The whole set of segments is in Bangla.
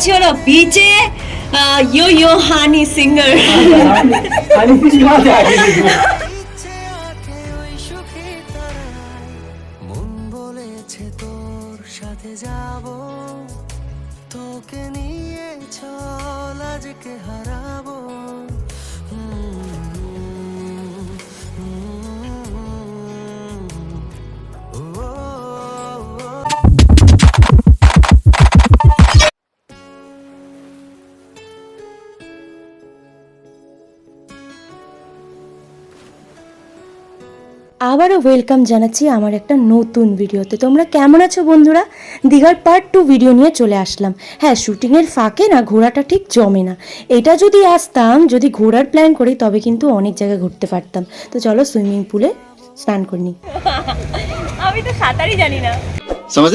bachelor BJ uh, Yo Yo Honey Singer. honey, honey, honey, honey, honey, honey, honey, honey, honey, আবারও ওয়েলকাম জানাচ্ছি আমার একটা নতুন ভিডিওতে। তোমরা কেমন আছো বন্ধুরা? দীঘার পার্ট টু ভিডিও নিয়ে চলে আসলাম। হ্যাঁ শ্যুটিংয়ের ফাঁকে না ঘোড়াটা ঠিক জমে না। এটা যদি আসতাম যদি ঘোড়ার প্ল্যান করি তবে কিন্তু অনেক জায়গায় ঘুরতে পারতাম। তো চলো সুইমিং পুলে স্নান করে নিই। আমি তো সাঁতারই জানি না। সমাজ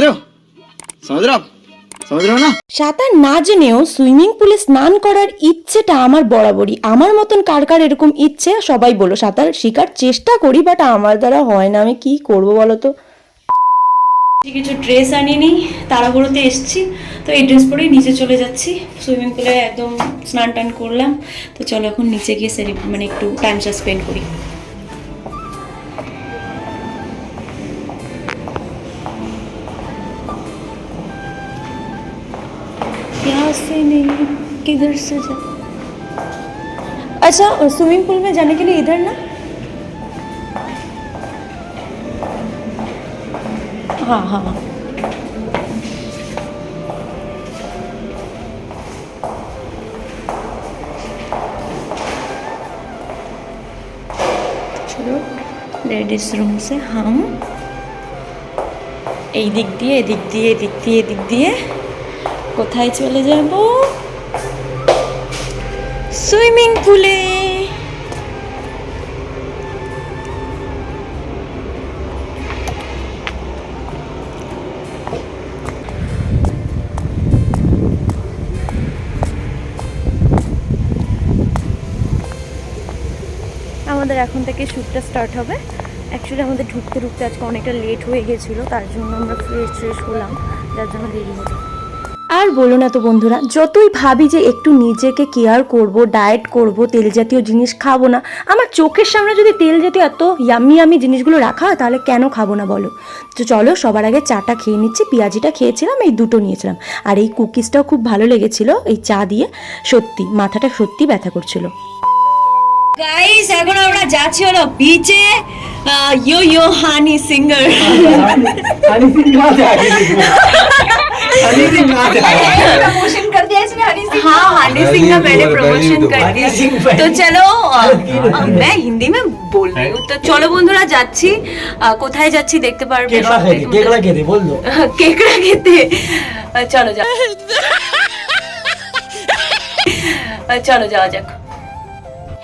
সাঁতার না জেনেও সুইমিং পুলে স্নান করার ইচ্ছেটা আমার বরাবরই। আমার মতন কার কার এরকম ইচ্ছে? সবাই বলো সাঁতার শেখার চেষ্টা করি বাট আমার দ্বারা হয় না। আমি কি করব বলো তো? কিছু ড্রেস আনিনি তাড়াহুড়োতে এসছি তো এই ড্রেস পরেই নিচে চলে যাচ্ছি। সুইমিং পুলে একদম স্নান টান করলাম তো চলো এখন নিচে গিয়ে সেরে মানে একটু টাইমটা স্পেন্ড করি। यहाँ से नहीं किधर से जा अच्छा स्विमिंग पूल में जाने के लिए इधर ना हाँ हाँ हाँ চলো লেডিস রুম সে হাম এই দিক দিয়ে এদিক দিয়ে এদিক দিয়ে এদিক দিয়ে কোথায় চলে যাব? সুইমিং পুলে। আমাদের এখন থেকে শ্যুটটা স্টার্ট হবে। অ্যাকচুয়ালি আমাদের ঢুকতে ঢুকতে আজকে অনেকটা লেট হয়ে গেছিল, তার জন্য আমরা ফ্রেশ ফ্রেশ হলাম, যার জন্য দেরি হলো। আর বলো না তো বন্ধুরা যতই ভাবি যে একটু নিজেকে কেয়ার করব ডায়েট করব তেল জাতীয় জিনিস খাব না আমার চোখের সামনে যদি তেল জাতীয় এত ইয়ামি আমি জিনিসগুলো রাখা হয় তাহলে কেন খাব না বলো? তো চলো সবার আগে চাটা খেয়ে নিচ্ছি পেঁয়াজিটা খেয়েছিলাম এই দুটো নিয়েছিলাম। আর এই কুকিজটাও খুব ভালো লেগেছিল এই চা দিয়ে। সত্যি মাথাটা সত্যি ব্যথা করছিল। গাইস এখন আমরা যাচ্ছি হলো বিচে yo yo Honey Singer Honey Singer गावात आहे. आणि ती गावात आहे. प्रमोशन कर दिया इसने हनी सिंह हाँ हनी सिंह का मैंने प्रमोशन कर दिया हनी सिंह पहले- तो चलो अ, अ, मैं हिंदी में बोल रही हूँ तो चलो বন্ধুরা যাচ্ছি আহ, কোথায় যাচ্ছি দেখতে পারবে केकड़ा সবাই खेते केकड़ा खेते बोल दो কেকড়া খেতে আহ, চলো যাও আহ, চলো যাওয়া যাক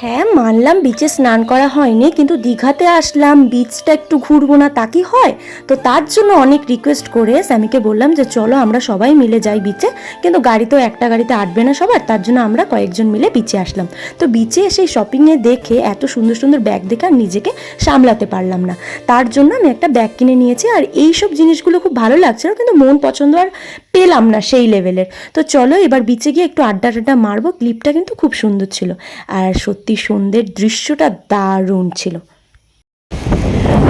হ্যাঁ মানলাম বিচে স্নান করা হয়নি, কিন্তু দীঘাতে আসলাম বিচটা একটু ঘুরবো না, তা কি হয়? তো তার জন্য অনেক রিকোয়েস্ট করে স্যামিকে বললাম যে, চলো আমরা সবাই মিলে যাই বিচে কিন্তু গাড়ি তো একটা গাড়িতে আটবে না সবার, তার জন্য আমরা কয়েকজন মিলে বিচে আসলাম। তো বিচে সেই শপিংয়ে দেখে এত সুন্দর সুন্দর ব্যাগ দেখে আর নিজেকে সামলাতে পারলাম না। তার জন্য আমি একটা ব্যাগ কিনে নিয়েছি, আর এই সব জিনিসগুলো খুব ভালো লাগছিল, কিন্তু মন পছন্দ আর পেলাম না সেই লেভেলের। তো চলো এবার বিচে গিয়ে একটু আড্ডা টাড্ডা মারবো। ক্লিপটা কিন্তু খুব সুন্দর ছিল। আর সত্যি সন্ধ্যের দৃশ্যটা দারুণ ছিল।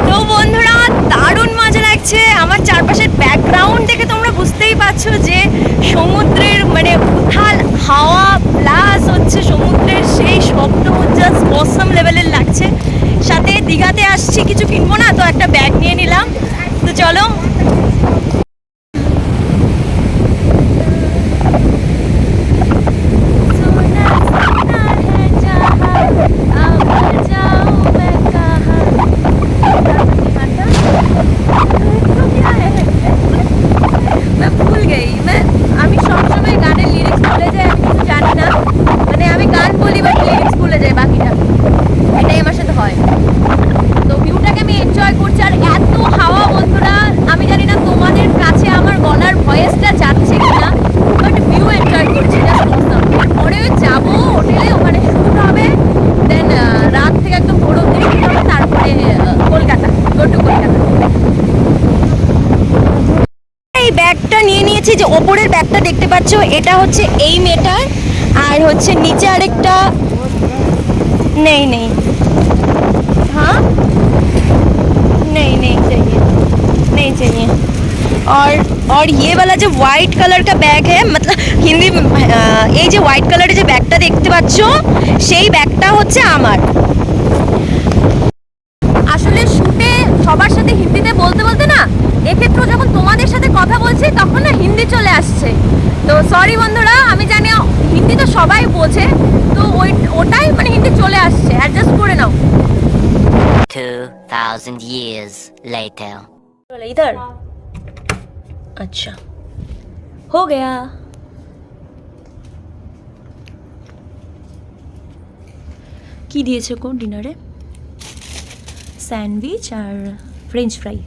তো বন্ধুরা, দারুণ মজা লাগছে। আমার চারপাশের ব্যাকগ্রাউন্ড দেখে তোমরা বুঝতেই পারছ যে সমুদ্রের মানে উথাল হাওয়া প্লাস হচ্ছে সমুদ্রের সেই শব্দ জাস্ট অসম লেভেলের লাগছে। সাথে দীঘাতে আসছি, কিছু কিনবো না, তো একটা ব্যাগ নিয়ে নিলাম। তো চলো। ব্যাগটা নিয়ে নিয়েছি যে ওপরের ব্যাগটা দেখতে পাচ্ছ এটা হচ্ছে এই মেয়েটার আর হচ্ছে নিচে আরেকটা নেই নেই हाँ नहीं नहीं चाहिए नहीं चाहिए और और ये वाला जो वाइट कलर का बैग है मतलब হিন্দি আহ, এই যে হোয়াইট কালারের যে ব্যাগটা দেখতে পাচ্ছ সেই ব্যাগটা হচ্ছে আমার আসলে শুটে সবার সাথে হিন্দিতে বলতে বলতে না এক্ষেত্রেও যখন তোমাদের সাথে কথা বলছি তখন না হিন্দি চলে আসছে তো সরি বন্ধুরা আমি জানি হিন্দি তো সবাই বোঝে তো ওই ওটাই মানে হিন্দি চলে আসছে অ্যাডজাস্ট করে নাও 2,000 years later. बोला इधर अच्छा हो गया কি দিয়েছে কোন ডিনারে স্যান্ডউইচ আর ফ্রেঞ্চ ফ্রাই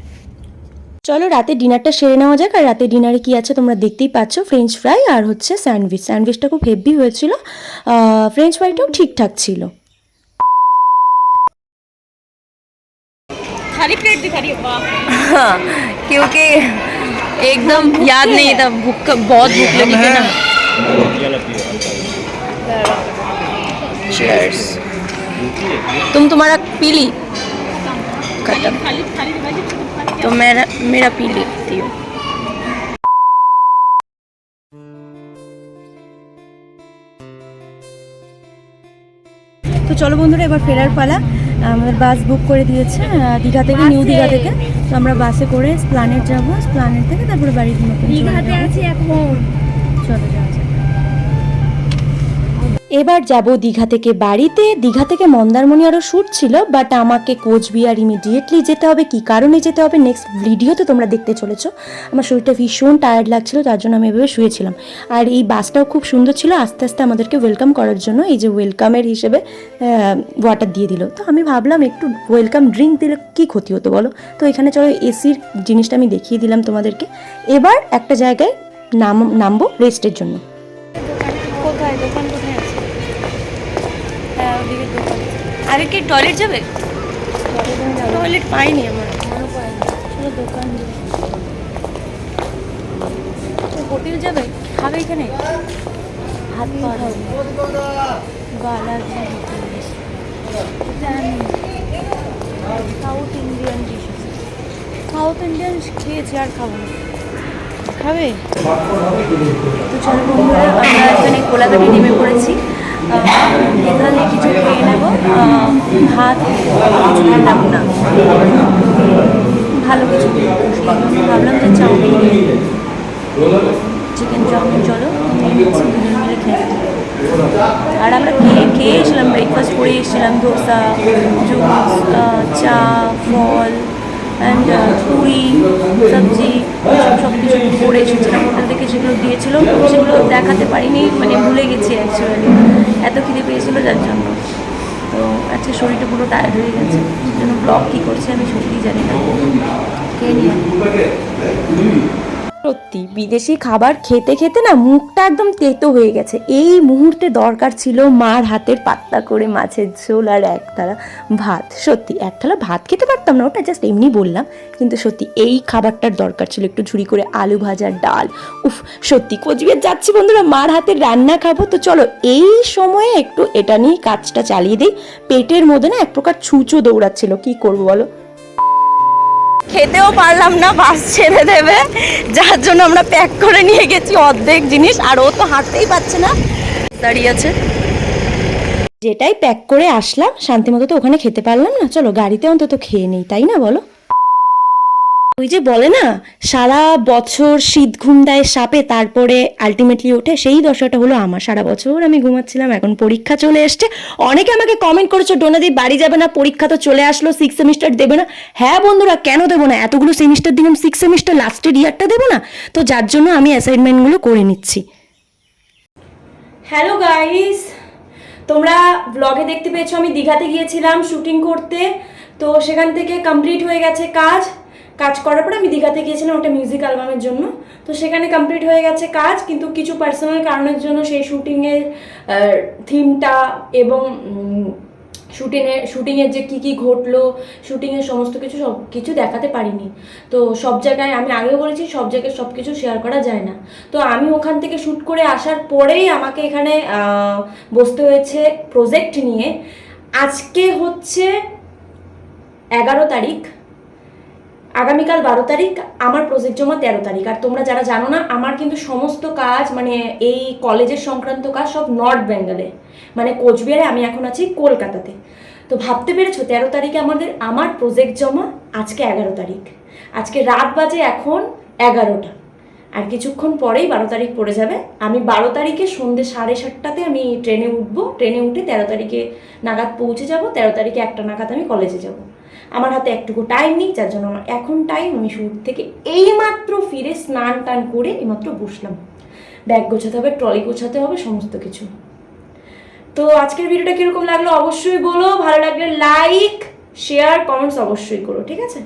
চলো রাতে ডিনারটা সেরে নেওয়া যাক আর রাতে ডিনারে কি আছে তোমরা দেখতেই পাচ্ছ ফ্রেঞ্চ ফ্রাই আর হচ্ছে স্যান্ডউইচ স্যান্ডউইচটা খুব হেভি হয়েছিল ফ্রেঞ্চ ফ্রাইটাও ঠিকঠাক ছিল खाली प्लेट दिखा रही है हाँ क्योंकि एकदम याद नहीं था भूख का बहुत भूख लगी थी ना Cheers. तुम तुम्हारा पी ली खत्म तो मेरा मेरा पी लेती हूँ তো চলো বন্ধুরা এবার ফেরার পালা আমাদের বাস বুক করে দিয়েছে আহ, দীঘা থেকে নিউ দীঘা থেকে তো আমরা বাসে করে স্প্লানেট যাবো স্প্লানেট থেকে তারপরে বাড়ির মতন দীঘাতে আছি এখন এবার যাব দীঘা থেকে বাড়িতে। দীঘা থেকে মন্দারমণি আরও শ্যুট ছিল বাট আমাকে কোচবিহার ইমিডিয়েটলি যেতে হবে। কি কারণে যেতে হবে? নেক্সট ভিডিওতে তোমরা দেখতে চলেছো। আমার শরীরটা ভীষণ টায়ার্ড লাগছিল, তার জন্য আমি এভাবে শুয়েছিলাম। আর এই বাসটাও খুব সুন্দর ছিল, আস্তে আস্তে আমাদেরকে ওয়েলকাম করার জন্য এই যে ওয়েলকামের হিসেবে ওয়াটার দিয়ে দিল। তো আমি ভাবলাম, একটু ওয়েলকাম ড্রিঙ্ক দিলে কী ক্ষতি হতো বলো? তো এখানে চলো এসির জিনিসটা আমি দেখিয়ে দিলাম তোমাদেরকে। এবার একটা জায়গায় নাম, নামবো রেস্টের জন্য। কোথায়? আরে কি টয়লেট যাবে? টয়লেট পাইনি আমার দোকান হোটেল যাবে? খাবে এখানে? হাত পাড়া বালাজি জানি। South Indian dish south Indian খেয়েছি, আর খাব না। খাবে? তো চলো বন্ধুরা, আমরা এখানে কোলাঘাটে নেমে পড়েছি আহ, এখানে কিছু খেয়ে নেব আহ, ভাত খেলাম না। ভালো কিছু ভাবলাম যে চাউমিন চিকেন চাউমিন চলো দুজন মিলে খেয়ে আর আমরা খেয়ে খেয়ে এসেছিলাম ব্রেকফাস্ট করে এসেছিলাম ধোসা জুস চা, ফল অ্যান্ড পুরি, সবজি, সব সব কিছু করে এসেছিলাম। হোটেল থেকে সেগুলো দিয়েছিল, সেগুলো দেখাতে পারিনি মানে ভুলে গেছি অ্যাকচুয়ালি এত খিদে পেয়েছিল যার জন্য। তো আজকে শরীরটা পুরো টায়ার্ড হয়ে গেছে। জন্য ব্লগ কী করছে আমি সত্যিই জানি না। খেয়ে নিয়ে? সত্যি, বিদেশি খাবার খেতে খেতে না মুখটা একদম তেতো হয়ে গেছে। এই মুহূর্তে দরকার ছিল মার হাতের পাত্তা করে মাছের ঝোল আর এক ভাত। সত্যি, এক ভাত খেতে পারতাম না, ওটা জাস্ট এমনি বললাম। কিন্তু সত্যি, এই খাবারটার দরকার ছিল একটু ঝুড়ি করে আলু ভাজা ডাল। উফ, সত্যি কোচবিহার যাচ্ছি বন্ধুরা, মার হাতের রান্না খাব। তো চলো, এই সময়ে একটু এটা নিয়ে কাজটা চালিয়ে দিই। পেটের মধ্যে না এক প্রকার ছুঁচো দৌড়াচ্ছিল, কি করব বলো? খেতেও পারলাম না, বাস ছেড়ে দেবে। যার জন্য আমরা প্যাক করে নিয়ে গেছি অর্ধেক জিনিস, আর ও তো হাঁটতেই পারছে না। দাঁড়িয়ে আছে। যেটাই প্যাক করে আসলাম, শান্তিমতো তো ওখানে খেতে পারলাম না। চলো, গাড়িতে অন্তত খেয়ে নেই, তাই না বলো? ওই যে বলে না, সারা বছর শীত ঘুম দেয় সাপে, তারপরে আলটিমেটলি ওঠে। সেই দশাটা হলো আমার। সারা বছর আমি ঘুমাচ্ছিলাম, এখন পরীক্ষা চলে এসছে। অনেকে আমাকে কমেন্ট করেছ ডোনাদি বাড়ি যাবে না, পরীক্ষা তো চলে আসলো সিক্স সেমিস্টার দেবে না। হ্যাঁ বন্ধুরা, কেন দেবো না? এতগুলো সেমিস্টার দিলাম সিক্স সেমিস্টার লাস্টের ইয়ারটা দেবো না? তো যার জন্য আমি অ্যাসাইনমেন্টগুলো করে নিচ্ছি। হ্যালো গাইস তোমরা ব্লগে দেখতে পেয়েছ, আমি দীঘাতে গিয়েছিলাম শুটিং করতে। তো সেখান থেকে কমপ্লিট হয়ে গেছে কাজ। কাজ করার পরে আমি দীঘাতে গিয়েছিলাম একটা মিউজিক অ্যালবামের জন্য। তো সেখানে কমপ্লিট হয়ে গেছে কাজ, কিন্তু কিছু পার্সোনাল কারণের জন্য সেই শুটিংয়ের থিমটা এবং শুটিংয়ে শুটিংয়ের যে কী কী ঘটলো শুটিংয়ের সমস্ত কিছু সব কিছু দেখাতে পারিনি। তো সব জায়গায়, আমি আগেও বলেছি, সব জায়গায় সব কিছু শেয়ার করা যায় না। তো আমি ওখান থেকে শ্যুট করে আসার পরেই আমাকে এখানে বসতে হয়েছে প্রজেক্ট নিয়ে। আজকে হচ্ছে এগারো তারিখ। আগামীকাল বারো তারিখ, আমার প্রজেক্ট জমা তেরো তারিখ। আর তোমরা যারা জানো না, আমার কিন্তু সমস্ত কাজ মানে এই কলেজের সংক্রান্ত কাজ সব নর্থ বেঙ্গলে মানে কোচবিহারে আমি এখন আছি কলকাতাতে। তো ভাবতে পেরেছ, তেরো তারিখে আমাদের, আমার প্রজেক্ট জমা আজকে এগারো তারিখ। আজকে রাত বাজে এখন এগারোটা। আর কিছুক্ষণ পরেই বারো তারিখ পড়ে যাবে। আমি বারো তারিখে সন্ধ্যে সাড়ে সাতটাতে আমি ট্রেনে উঠবো। ট্রেনে উঠে তেরো তারিখে নাগাদ পৌঁছে যাব। তেরো তারিখে একটা নাগাদ আমি কলেজে যাব। আমার হাতে একটুকু টাইম নেই, যার জন্য আমার এখন টাইম আমি শুরু থেকে এইমাত্র ফিরে স্নান টান করে এইমাত্র বসলাম। ব্যাগ গোছাতে হবে ট্রলি গোছাতে হবে, সমস্ত কিছু। তো আজকের ভিডিওটা কীরকম লাগল অবশ্যই বলো, ভালো লাগলে লাইক শেয়ার কমেন্টস অবশ্যই করো, ঠিক আছে?